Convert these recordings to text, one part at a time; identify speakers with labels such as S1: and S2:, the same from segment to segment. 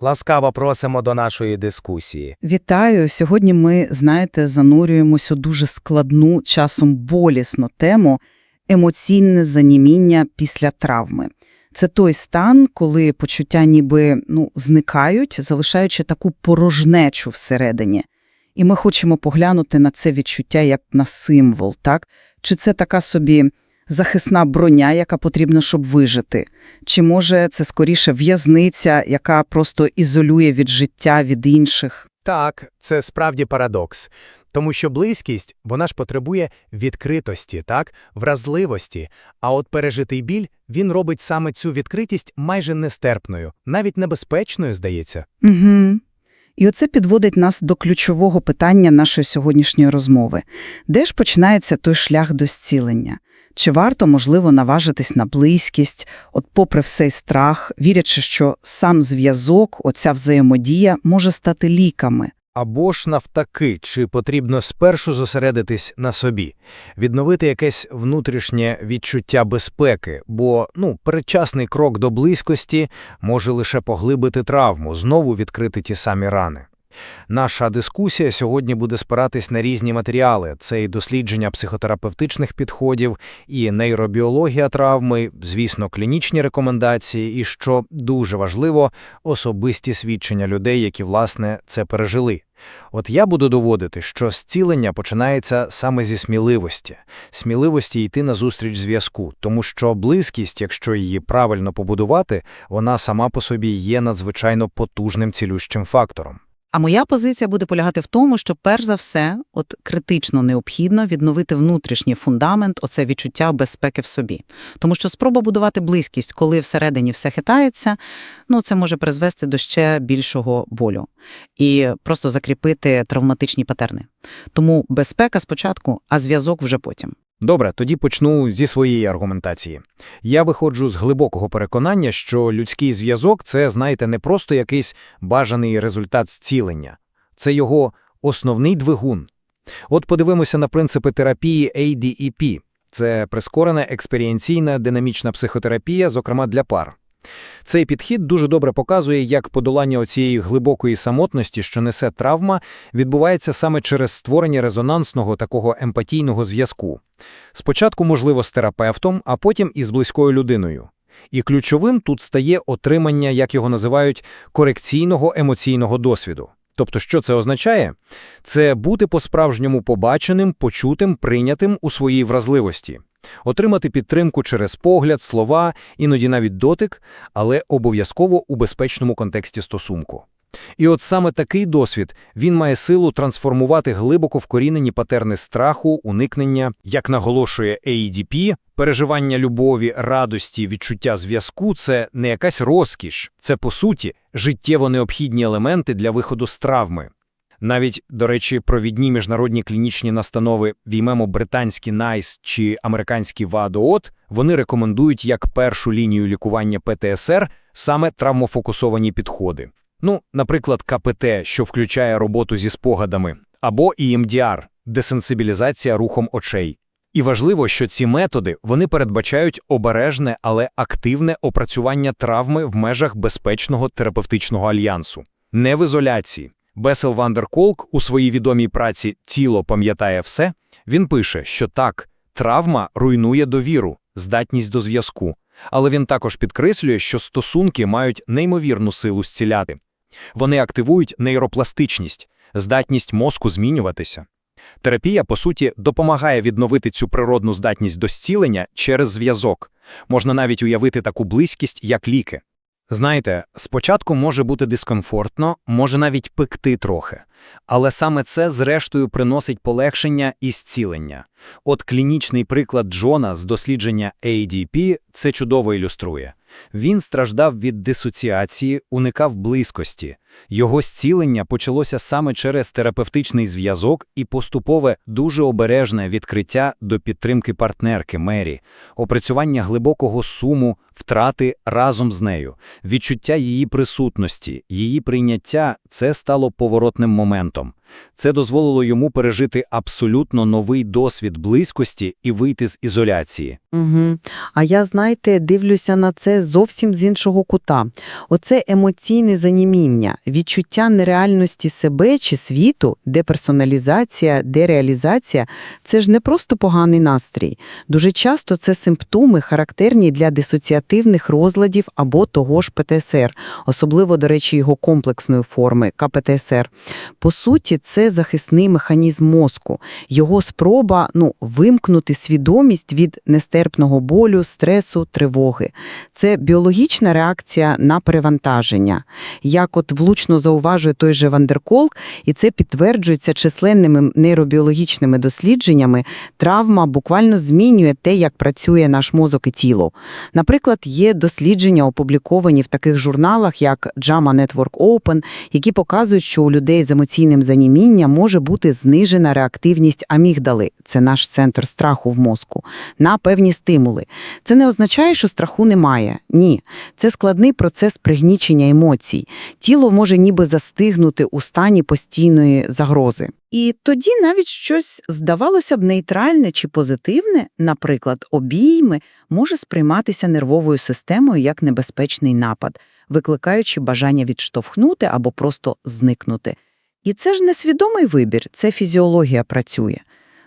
S1: Ласкаво просимо до нашої дискусії.
S2: Вітаю! Сьогодні ми, знаєте, занурюємось у дуже складну, часом болісну тему емоційне заніміння після травми. Це той стан, коли почуття ніби ну, зникають, залишаючи таку порожнечу всередині. І ми хочемо поглянути на це відчуття як на символ, так? Чи це така собі захисна броня, яка потрібна, щоб вижити? Чи може це скоріше в'язниця, яка просто ізолює від життя, від інших?
S1: Так, це справді парадокс. Тому що близькість, вона ж потребує відкритості, так, вразливості, а от пережитий біль, він робить саме цю відкритість майже нестерпною, навіть небезпечною, здається.
S2: Угу. І оце підводить нас до ключового питання нашої сьогоднішньої розмови. Де ж починається той шлях до зцілення? Чи варто, можливо, наважитись на близькість, от попри всей страх, вірячи, що сам зв'язок, оця взаємодія може стати ліками?
S1: Або ж навтаки, чи потрібно спершу зосередитись на собі, відновити якесь внутрішнє відчуття безпеки, бо ну, передчасний крок до близькості може лише поглибити травму, знову відкрити ті самі рани. Наша дискусія сьогодні буде спиратись на різні матеріали: це і дослідження психотерапевтичних підходів, і нейробіологія травми, звісно, клінічні рекомендації, і що дуже важливо, особисті свідчення людей, які власне це пережили. От я буду доводити, що зцілення починається саме зі сміливості, сміливості йти на зустріч зв'язку, тому що близькість, якщо її правильно побудувати, вона сама по собі є надзвичайно потужним цілющим фактором.
S3: А моя позиція буде полягати в тому, що перш за все, от критично необхідно відновити внутрішній фундамент, оце відчуття безпеки в собі. Тому що спроба будувати близькість, коли всередині все хитається, ну це може призвести до ще більшого болю і просто закріпити травматичні патерни. Тому безпека спочатку, а зв'язок вже потім.
S1: Добре, тоді почну зі своєї аргументації. Я виходжу з глибокого переконання, що людський зв'язок – це, знаєте, не просто якийсь бажаний результат зцілення. Це його основний двигун. От подивимося на принципи терапії ADEP. Це прискорена експерієнційна динамічна психотерапія, зокрема для пар. Цей підхід дуже добре показує, як подолання оцієї глибокої самотності, що несе травма, відбувається саме через створення резонансного такого емпатійного зв'язку. Спочатку, можливо, з терапевтом, а потім із близькою людиною. І ключовим тут стає отримання, як його називають, корекційного емоційного досвіду. Тобто, що це означає? Це бути по-справжньому побаченим, почутим, прийнятим у своїй вразливості. Отримати підтримку через погляд, слова, іноді навіть дотик, але обов'язково у безпечному контексті стосунку. І от саме такий досвід, він має силу трансформувати глибоко вкорінені патерни страху, уникнення, як наголошує AEDP, переживання любові, радості, відчуття зв'язку – це не якась розкіш, це, по суті, життєво необхідні елементи для виходу з травми. Навіть, до речі, провідні міжнародні клінічні настанови, віймемо британські NICE чи американські ВАДООТ, вони рекомендують як першу лінію лікування ПТСР саме травмофокусовані підходи. Ну, наприклад, КПТ, що включає роботу зі спогадами, або EMDR – десенсибілізація рухом очей. І важливо, що ці методи вони передбачають обережне, але активне опрацювання травми в межах безпечного терапевтичного альянсу, не в ізоляції. Бесел Вандерколк у своїй відомій праці Тіло пам'ятає все. Він пише, що так, травма руйнує довіру, здатність до зв'язку, але він також підкреслює, що стосунки мають неймовірну силу зціляти. Вони активують нейропластичність, здатність мозку змінюватися. Терапія, по суті, допомагає відновити цю природну здатність до зцілення через зв'язок. Можна навіть уявити таку близькість, як ліки. Знаєте, спочатку може бути дискомфортно, може навіть пекти трохи, але саме це зрештою приносить полегшення і зцілення. От клінічний приклад Джона з дослідження ADP це чудово ілюструє. Він страждав від дисоціації, уникав близькості,
S4: Його зцілення почалося саме через терапевтичний зв'язок і поступове дуже обережне відкриття до підтримки партнерки Мері, опрацювання глибокого суму, втрати разом з нею, відчуття її присутності, її прийняття – це стало поворотним моментом. Це дозволило йому пережити абсолютно новий досвід близькості і вийти з ізоляції.
S5: Угу. А я, знаєте, дивлюся на це зовсім з іншого кута. Оце емоційне заніміння, відчуття нереальності себе чи світу, деперсоналізація, дереалізація – це ж не просто поганий настрій. Дуже часто це симптоми, характерні для дисоціативних розладів або того ж ПТСР, особливо, до речі, його комплексної форми – КПТСР. По суті, це захисний механізм мозку, його спроба ну, вимкнути свідомість від нестерпного болю, стресу, тривоги. Це біологічна реакція на перевантаження. Як от влучно зауважує той же Вандерколк, і це підтверджується численними нейробіологічними дослідженнями, травма буквально змінює те, як працює наш мозок і тіло. Наприклад, є дослідження, опубліковані в таких журналах, як JAMA Network Open, які показують, що у людей з емоційним занімінням може бути знижена реактивність амігдали, це наш центр страху в мозку, на певні стимули. Це не означає, що страху немає. Ні. Це складний процес пригнічення емоцій. Тіло може ніби застигнути у стані постійної загрози.
S2: І тоді навіть щось, здавалося б, нейтральне чи позитивне, наприклад, обійми, може сприйматися нервовою системою як небезпечний напад, викликаючи бажання відштовхнути або просто зникнути. І це ж не свідомий вибір, це фізіологія працює.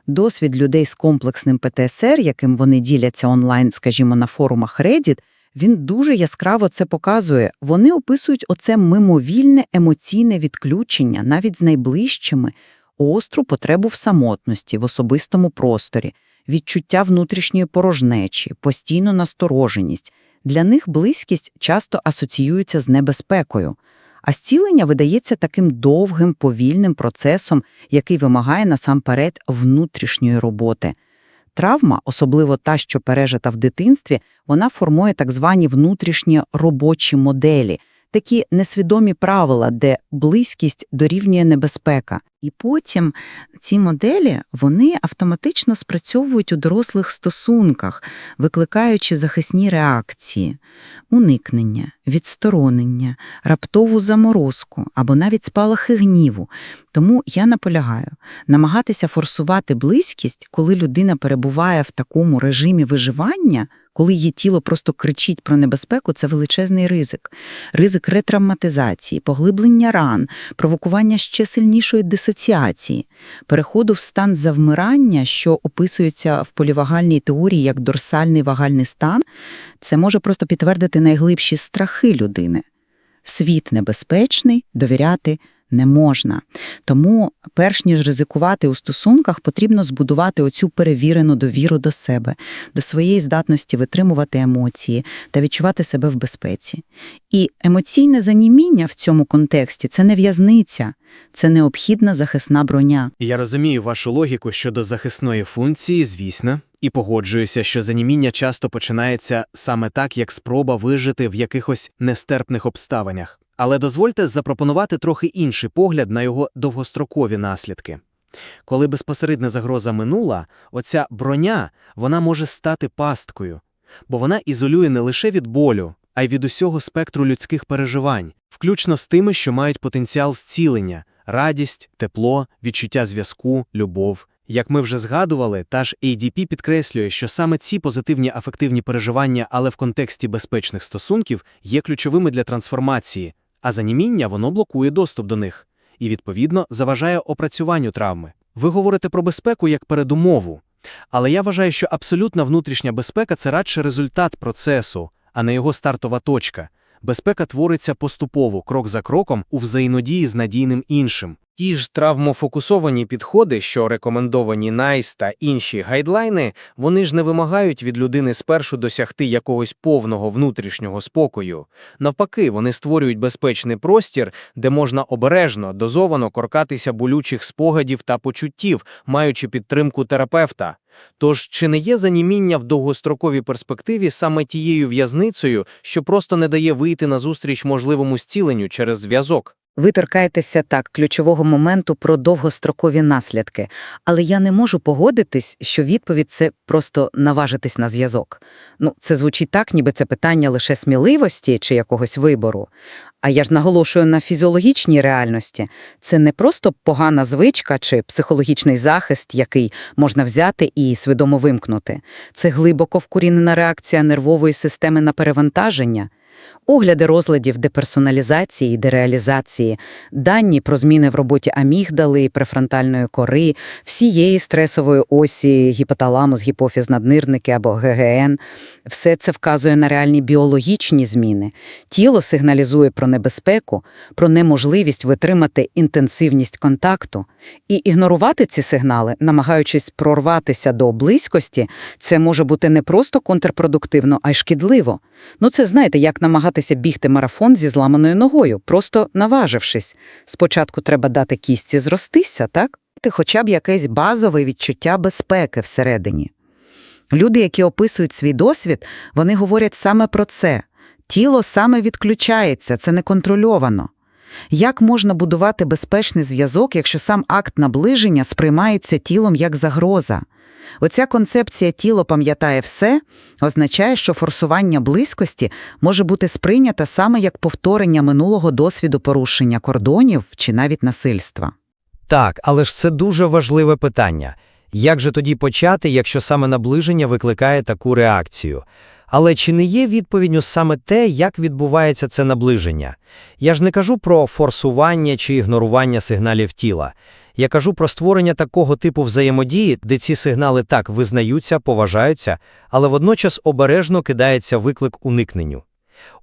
S2: Досвід людей з комплексним ПТСР, яким вони діляться онлайн, скажімо, на форумах Reddit, він дуже яскраво це показує. Вони описують оце мимовільне емоційне відключення навіть з найближчими, остру потребу в самотності, в особистому просторі, відчуття внутрішньої порожнечі, постійну настороженість. Для них близькість часто асоціюється з небезпекою. А зцілення видається таким довгим, повільним процесом, який вимагає насамперед внутрішньої роботи. Травма, особливо та, що пережита в дитинстві, вона формує так звані внутрішні робочі моделі, такі несвідомі правила, де близькість дорівнює небезпека. І потім ці моделі вони автоматично спрацьовують у дорослих стосунках, викликаючи захисні реакції, уникнення, відсторонення, раптову заморозку або навіть спалахи гніву. Тому я наполягаю намагатися форсувати близькість, коли людина перебуває в такому режимі виживання, коли її тіло просто кричить про небезпеку, це величезний ризик. Ризик ретравматизації, поглиблення ран, провокування ще сильнішої дисоціації, переходу в стан завмирання, що описується в полівагальній теорії як дорсальний вагальний стан, це може просто підтвердити найглибші страхи людини. Світ небезпечний, довіряти не можна. Тому, перш ніж ризикувати у стосунках, потрібно збудувати оцю перевірену довіру до себе, до своєї здатності витримувати емоції та відчувати себе в безпеці. І емоційне заніміння в цьому контексті – це не в'язниця, це необхідна захисна броня.
S1: Я розумію вашу логіку щодо захисної функції, звісно, і погоджуюся, що заніміння часто починається саме так, як спроба вижити в якихось нестерпних обставинах. Але дозвольте запропонувати трохи інший погляд на його довгострокові наслідки. Коли безпосередня загроза минула, оця броня вона може стати пасткою, бо вона ізолює не лише від болю, а й від усього спектру людських переживань, включно з тими, що мають потенціал зцілення, радість, тепло, відчуття зв'язку, любов. Як ми вже згадували, та ж ADP підкреслює, що саме ці позитивні афективні переживання, але в контексті безпечних стосунків, є ключовими для трансформації, а заніміння воно блокує доступ до них і, відповідно, заважає опрацюванню травми. Ви говорите про безпеку як передумову, але я вважаю, що абсолютна внутрішня безпека це радше результат процесу, а не його стартова точка. Безпека твориться поступово, крок за кроком, у взаємодії з надійним іншим. Ті ж травмофокусовані підходи, що рекомендовані NICE та інші гайдлайни, вони ж не вимагають від людини спершу досягти якогось повного внутрішнього спокою. Навпаки, вони створюють безпечний простір, де можна обережно, дозовано коркатися болючих спогадів та почуттів, маючи підтримку терапевта. Тож, чи не є заніміння в довгостроковій перспективі саме тією в'язницею, що просто не дає вийти назустріч можливому зціленню через зв'язок?
S6: Ви торкаєтеся так ключового моменту про довгострокові наслідки, але я не можу погодитись, що відповідь це просто наважитись на зв'язок. Ну, це звучить так, ніби це питання лише сміливості чи якогось вибору. А я ж наголошую на фізіологічній реальності. Це не просто погана звичка чи психологічний захист, який можна взяти і свідомо вимкнути. Це глибоко вкорінена реакція нервової системи на перевантаження. Огляди розладів деперсоналізації і дереалізації, дані про зміни в роботі амігдали префронтальної кори, всієї стресової осі, гіпоталамус, гіпофіз наднирники або ГГН – все це вказує на реальні біологічні зміни. Тіло сигналізує про небезпеку, про неможливість витримати інтенсивність контакту. І ігнорувати ці сигнали, намагаючись прорватися до близькості, це може бути не просто контрпродуктивно, а й шкідливо. Ну це, знаєте, як намагатися бігти марафон зі зламаною ногою, просто наважившись. Спочатку треба дати кістці зростися, так? Ти хоча б якесь базове відчуття безпеки всередині. Люди, які описують свій досвід, вони говорять саме про це. Тіло саме відключається, це неконтрольовано. Як можна будувати безпечний зв'язок, якщо сам акт наближення сприймається тілом як загроза? Оця концепція тіло пам'ятає все означає, що форсування близькості може бути сприйнята саме як повторення минулого досвіду порушення кордонів чи навіть насильства.
S1: Так, але ж це дуже важливе питання. Як же тоді почати, якщо саме наближення викликає таку реакцію? Але чи не є відповідню саме те, як відбувається це наближення? Я ж не кажу про форсування чи ігнорування сигналів тіла. Я кажу про створення такого типу взаємодії, де ці сигнали так визнаються, поважаються, але водночас обережно кидається виклик уникненню.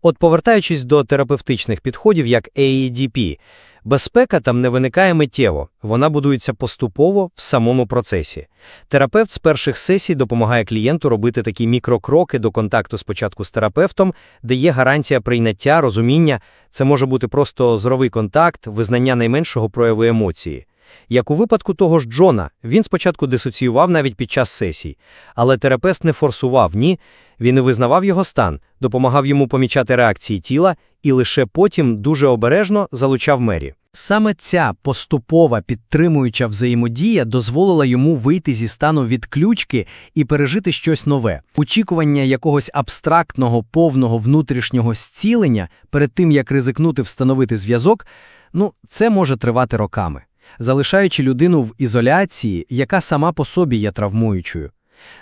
S1: От повертаючись до терапевтичних підходів, як AEDP, безпека там не виникає миттєво, вона будується поступово в самому процесі. Терапевт з перших сесій допомагає клієнту робити такі мікрокроки до контакту спочатку з терапевтом, де є гарантія прийняття, розуміння. Це може бути просто зоровий контакт, визнання найменшого прояву емоції. Як у випадку того ж Джона, він спочатку дисоціював навіть під час сесій, але терапевт не форсував, ні, він і визнавав його стан, допомагав йому помічати реакції тіла і лише потім дуже обережно залучав мері. Саме ця поступова підтримуюча взаємодія дозволила йому вийти зі стану відключки і пережити щось нове. Очікування якогось абстрактного, повного внутрішнього зцілення перед тим, як ризикнути встановити зв'язок, ну, це може тривати роками залишаючи людину в ізоляції, яка сама по собі є травмуючою.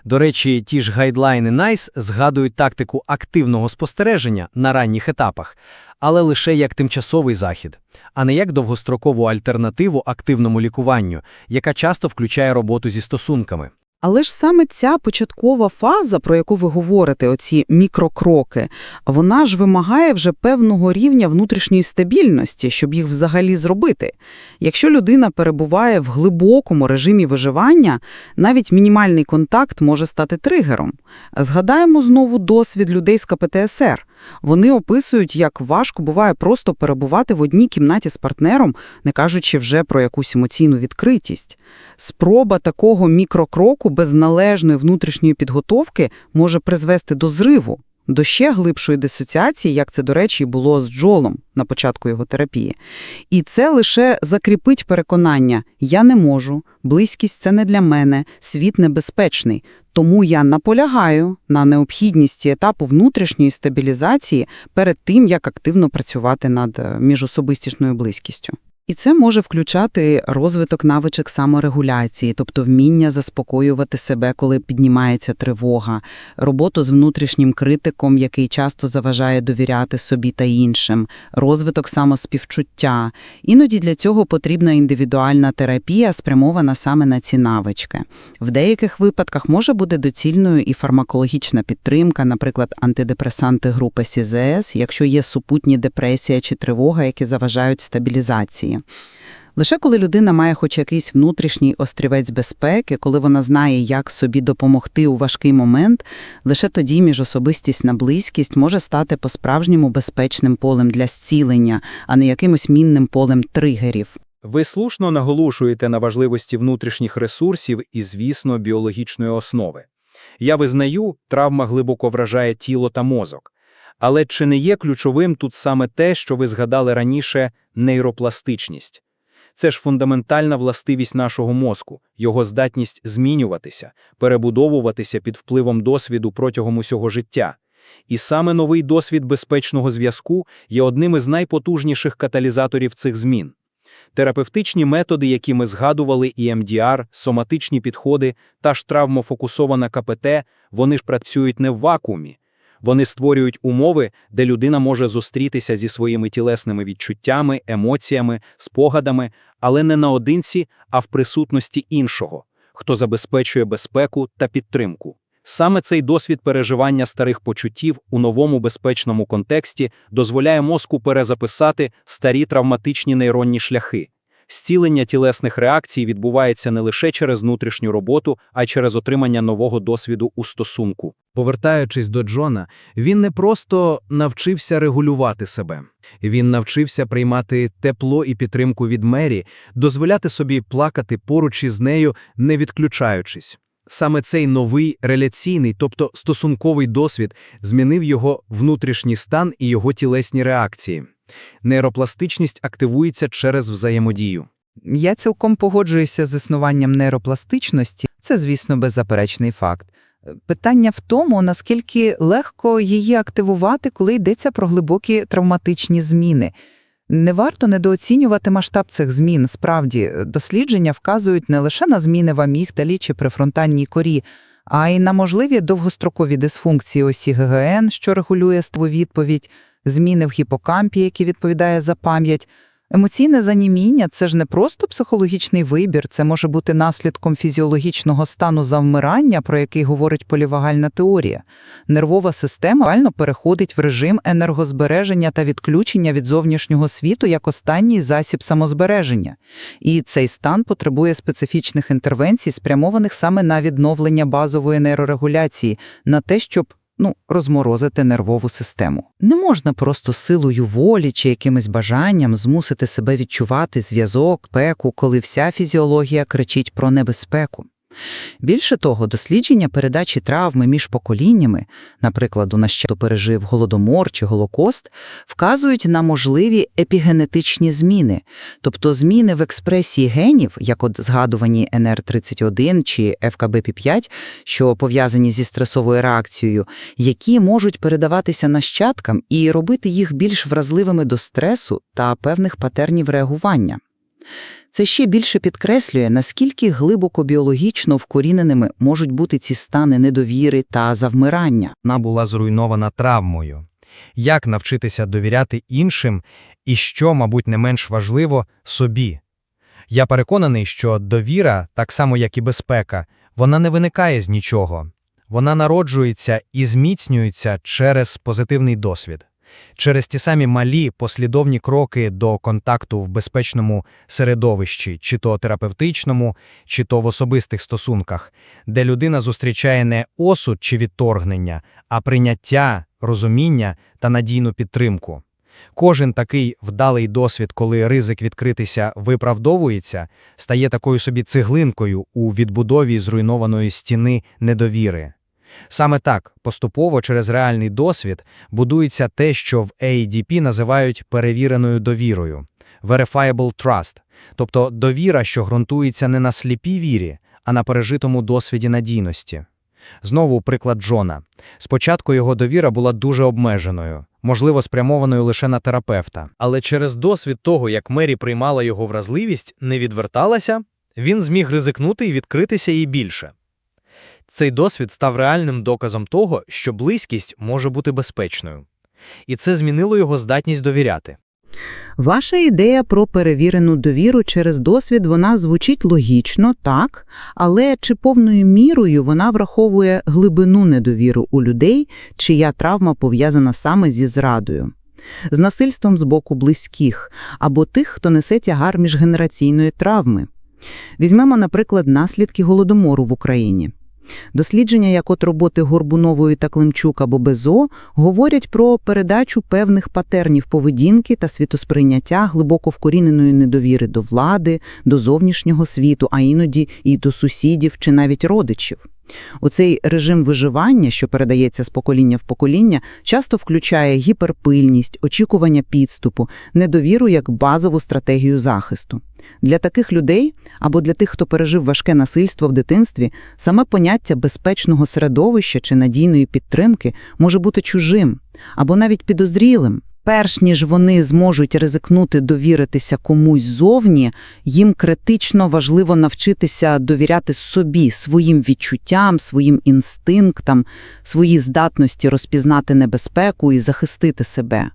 S1: До речі, ті ж гайдлайни NICE згадують тактику активного спостереження на ранніх етапах, але лише як тимчасовий захід, а не як довгострокову альтернативу активному лікуванню, яка часто включає роботу зі стосунками.
S2: Але ж саме ця початкова фаза, про яку ви говорите, оці мікрокроки, вона ж вимагає вже певного рівня внутрішньої стабільності, щоб їх взагалі зробити. Якщо людина перебуває в глибокому режимі виживання, навіть мінімальний контакт може стати тригером. Згадаємо знову досвід людей з КПТСР. Вони описують, як важко буває просто перебувати в одній кімнаті з партнером, не кажучи вже про якусь емоційну відкритість. Спроба такого мікрокроку без належної внутрішньої підготовки може призвести до зриву, до ще глибшої дисоціації, як це, до речі, було з Джолом на початку його терапії. І це лише закріпить переконання «я не можу», «близькість – це не для мене», «світ небезпечний». Тому я наполягаю на необхідності етапу внутрішньої стабілізації перед тим, як активно працювати над е, міжособистішною близькістю. І це може включати розвиток навичок саморегуляції, тобто вміння заспокоювати себе, коли піднімається тривога, роботу з внутрішнім критиком, який часто заважає довіряти собі та іншим, розвиток самоспівчуття. Іноді для цього потрібна індивідуальна терапія, спрямована саме на ці навички. В деяких випадках може бути доцільною і фармакологічна підтримка, наприклад, антидепресанти групи СІЗС, якщо є супутні депресія чи тривога, які заважають стабілізації. Лише коли людина має хоч якийсь внутрішній острівець безпеки, коли вона знає, як собі допомогти у важкий момент, лише тоді міжособистісна близькість може стати по-справжньому безпечним полем для зцілення, а не якимось мінним полем тригерів.
S7: Ви слушно наголошуєте на важливості внутрішніх ресурсів і, звісно, біологічної основи. Я визнаю, травма глибоко вражає тіло та мозок.
S8: Але чи не є ключовим тут саме те, що ви згадали раніше – нейропластичність? Це ж фундаментальна властивість нашого мозку, його здатність змінюватися, перебудовуватися під впливом досвіду протягом усього життя. І саме новий досвід безпечного зв'язку є одним із найпотужніших каталізаторів цих змін. Терапевтичні методи, які ми згадували, і МДР, соматичні підходи та ж травмофокусована КПТ, вони ж працюють не в вакуумі. Вони створюють умови, де людина може зустрітися зі своїми тілесними відчуттями, емоціями, спогадами, але не наодинці, а в присутності іншого, хто забезпечує безпеку та підтримку. Саме цей досвід переживання старих почуттів у новому безпечному контексті дозволяє мозку перезаписати старі травматичні нейронні шляхи. Зцілення тілесних реакцій відбувається не лише через внутрішню роботу, а й через отримання нового досвіду у стосунку.
S1: Повертаючись до Джона, він не просто навчився регулювати себе. Він навчився приймати тепло і підтримку від Мері, дозволяти собі плакати поруч із нею, не відключаючись. Саме цей новий реляційний, тобто стосунковий досвід, змінив його внутрішній стан і його тілесні реакції. Нейропластичність активується через взаємодію.
S2: Я цілком погоджуюся з існуванням нейропластичності. Це, звісно, беззаперечний факт. Питання в тому, наскільки легко її активувати, коли йдеться про глибокі травматичні зміни. Не варто недооцінювати масштаб цих змін. Справді, дослідження вказують не лише на зміни в амігдалі чи префронтальній корі, а й на можливі довгострокові дисфункції осі ГГН, що регулює ствовідповідь, зміни в гіпокампі, які відповідає за пам'ять. Емоційне заніміння це ж не просто психологічний вибір, це може бути наслідком фізіологічного стану завмирання, про який говорить полівагальна теорія. Нервова система реально переходить в режим енергозбереження та відключення від зовнішнього світу як останній засіб самозбереження. І цей стан потребує специфічних інтервенцій, спрямованих саме на відновлення базової нейрорегуляції, на те, щоб ну, розморозити нервову систему. Не можна просто силою волі чи якимось бажанням змусити себе відчувати зв'язок, пеку, коли вся фізіологія кричить про небезпеку. Більше того, дослідження передачі травми між поколіннями, наприклад, у нас пережив голодомор чи голокост, вказують на можливі епігенетичні зміни, тобто зміни в експресії генів, як от згадувані НР31 чи ФКБП5, що пов'язані зі стресовою реакцією, які можуть передаватися нащадкам і робити їх більш вразливими до стресу та певних патернів реагування. Це ще більше підкреслює, наскільки глибоко біологічно вкоріненими можуть бути ці стани недовіри та завмирання.
S1: Вона була зруйнована травмою. Як навчитися довіряти іншим і, що, мабуть, не менш важливо, собі? Я переконаний, що довіра, так само як і безпека, вона не виникає з нічого. Вона народжується і зміцнюється через позитивний досвід. Через ті самі малі послідовні кроки до контакту в безпечному середовищі, чи то терапевтичному, чи то в особистих стосунках, де людина зустрічає не осуд чи відторгнення, а прийняття, розуміння та надійну підтримку. Кожен такий вдалий досвід, коли ризик відкритися виправдовується, стає такою собі цеглинкою у відбудові зруйнованої стіни недовіри. Саме так, поступово через реальний досвід будується те, що в ADP називають перевіреною довірою – verifiable trust, тобто довіра, що ґрунтується не на сліпій вірі, а на пережитому досвіді надійності. Знову приклад Джона. Спочатку його довіра була дуже обмеженою, можливо, спрямованою лише на терапевта. Але через досвід того, як Мері приймала його вразливість, не відверталася, він зміг ризикнути і відкритися їй більше. Цей досвід став реальним доказом того, що близькість може бути безпечною. І це змінило його здатність довіряти.
S9: Ваша ідея про перевірену довіру через досвід, вона звучить логічно, так, але чи повною мірою вона враховує глибину недовіру у людей, чия травма пов'язана саме зі зрадою? З насильством з боку близьких або тих, хто несе тягар міжгенераційної травми. Візьмемо, наприклад, наслідки голодомору в Україні. Дослідження, як от роботи Горбунової та Климчука або Безо, говорять про передачу певних патернів поведінки та світосприйняття глибоко вкоріненої недовіри до влади, до зовнішнього світу, а іноді і до сусідів чи навіть родичів.
S2: Оцей режим виживання, що передається з покоління в покоління, часто включає гіперпильність, очікування підступу, недовіру як базову стратегію захисту. Для таких людей або для тих, хто пережив важке насильство в дитинстві, саме поняття безпечного середовища чи надійної підтримки може бути чужим або навіть підозрілим. Перш ніж вони зможуть ризикнути довіритися комусь зовні, їм критично важливо навчитися довіряти собі, своїм відчуттям, своїм інстинктам, своїй здатності розпізнати небезпеку і захистити себе.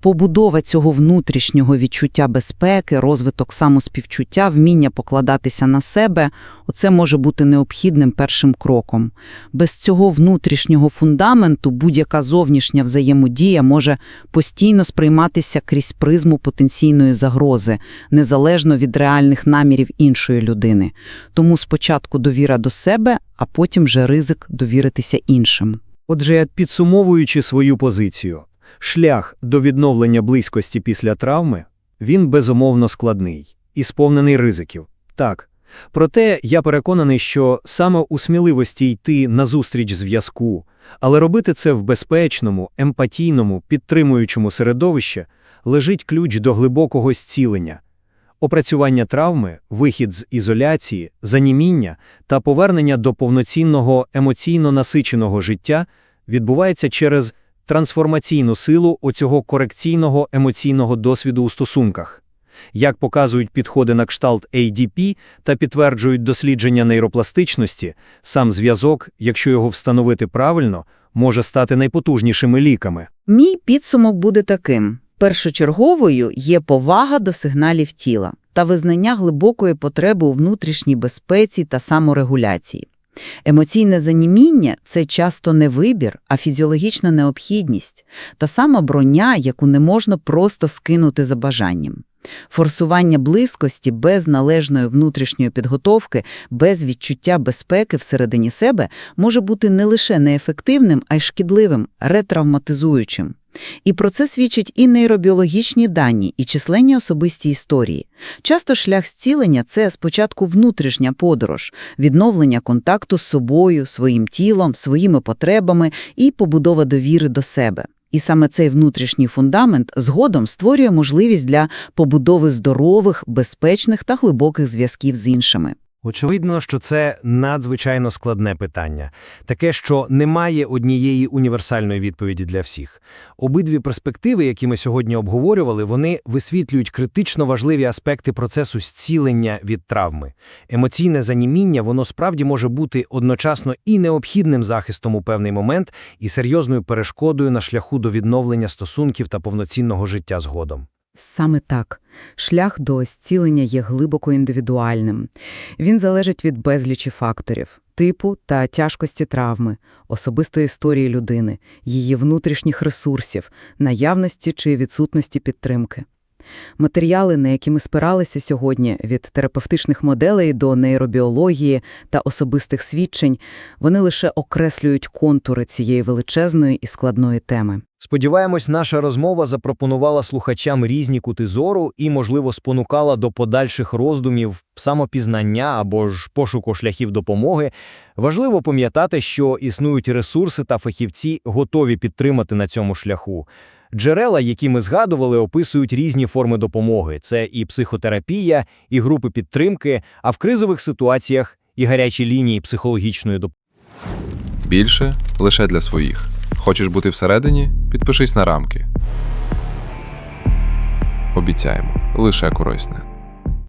S2: Побудова цього внутрішнього відчуття безпеки, розвиток самоспівчуття, вміння покладатися на себе – оце може бути необхідним першим кроком. Без цього внутрішнього фундаменту будь-яка зовнішня взаємодія може постійно сприйматися крізь призму потенційної загрози, незалежно від реальних намірів іншої людини. Тому спочатку довіра до себе, а потім вже ризик довіритися іншим.
S1: Отже, підсумовуючи свою позицію, шлях до відновлення близькості після травми, він безумовно складний і сповнений ризиків. Так. Проте я переконаний, що саме у сміливості йти назустріч зв'язку, але робити це в безпечному, емпатійному, підтримуючому середовищі лежить ключ до глибокого зцілення. Опрацювання травми, вихід з ізоляції, заніміння та повернення до повноцінного емоційно насиченого життя відбувається через трансформаційну силу оцього корекційного емоційного досвіду у стосунках. Як показують підходи на кшталт ADP та підтверджують дослідження нейропластичності, сам зв'язок, якщо його встановити правильно, може стати найпотужнішими ліками.
S2: Мій підсумок буде таким. Першочерговою є повага до сигналів тіла та визнання глибокої потреби у внутрішній безпеці та саморегуляції. Емоційне заніміння – це часто не вибір, а фізіологічна необхідність, та сама броня, яку не можна просто скинути за бажанням. Форсування близькості без належної внутрішньої підготовки, без відчуття безпеки всередині себе може бути не лише неефективним, а й шкідливим, ретравматизуючим. І про це свідчать і нейробіологічні дані, і численні особисті історії. Часто шлях зцілення – це спочатку внутрішня подорож, відновлення контакту з собою, своїм тілом, своїми потребами і побудова довіри до себе. І саме цей внутрішній фундамент згодом створює можливість для побудови здорових, безпечних та глибоких зв'язків з іншими.
S1: Очевидно, що це надзвичайно складне питання, таке, що немає однієї універсальної відповіді для всіх. Обидві перспективи, які ми сьогодні обговорювали, вони висвітлюють критично важливі аспекти процесу зцілення від травми. Емоційне заніміння, воно справді може бути одночасно і необхідним захистом у певний момент, і серйозною перешкодою на шляху до відновлення стосунків та повноцінного життя згодом.
S2: Саме так. Шлях до зцілення є глибоко індивідуальним. Він залежить від безлічі факторів – типу та тяжкості травми, особистої історії людини, її внутрішніх ресурсів, наявності чи відсутності підтримки. Матеріали, на які ми спиралися сьогодні, від терапевтичних моделей до нейробіології та особистих свідчень, вони лише окреслюють контури цієї величезної і складної теми.
S7: Сподіваємось, наша розмова запропонувала слухачам різні кути зору і, можливо, спонукала до подальших роздумів, самопізнання або ж пошуку шляхів допомоги. Важливо пам'ятати, що існують ресурси та фахівці, готові підтримати на цьому шляху. Джерела, які ми згадували, описують різні форми допомоги. Це і психотерапія, і групи підтримки, а в кризових ситуаціях і гарячі лінії психологічної допомоги.
S10: Більше лише для своїх. Хочеш бути всередині? Підпишись на рамки. Обіцяємо, лише корисне.